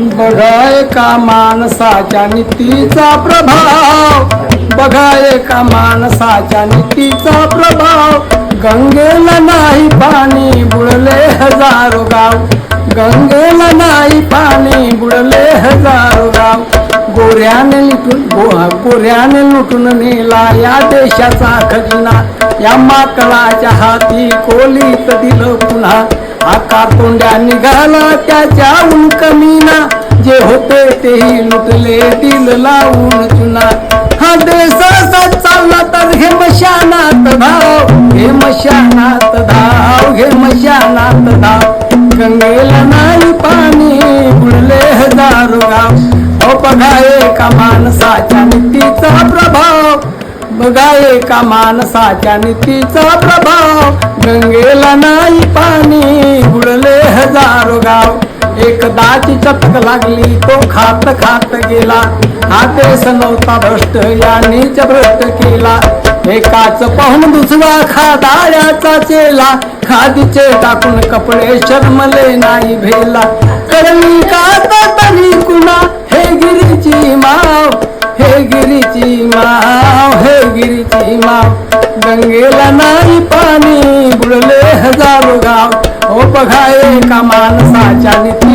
बघाय का माणसाच्या नीतीचा प्रभाव? बघाय का माणसाच्या नीतीचा प्रभाव? गंगेला नाही पाणी बुडले हजारो गाव. गंगेला नाही पाणी बुडले हजारो गाव. गोऱ्याने लुटून गोऱ्याने लुटून नेला या देशाचा खजिना. या माकडाच्या हाती कोलीत दिलं पुन्हा. आता तोंड्या निघाला त्याच्याहून कमीना जे होते तेही लुटले दिल लावून चुना. हा देश चालला तर हे मशानात धाव. हे मशानात धाव हे मशानात धाव. गंगेला नाही पाणी बुडले हजारो गाव. हो बघा एका माणसाच्या नीतीचा प्रभाव. बघा एका माणसाच्या नीतीचा प्रभाव. गंगेला नाही पाणी बुडले हजारो गाव एकदाची चटक लागली तो खात खात गेला. हा देश नव्हता भ्रष्ट यानेच भ्रष्ट केला. एकाच पाहून दुसरा खादाळ्याचा चेला. खादीचे टाकून कपडे शर्मले नाही भेला. करणी का तरी कुणा? हे गिरीची माव. हे गिरीची माव. हे गिरीची माव. गंगेला नाही पाणी बुडले हजारो गाव. रूप बघा एका माणसाच्या नीतीचा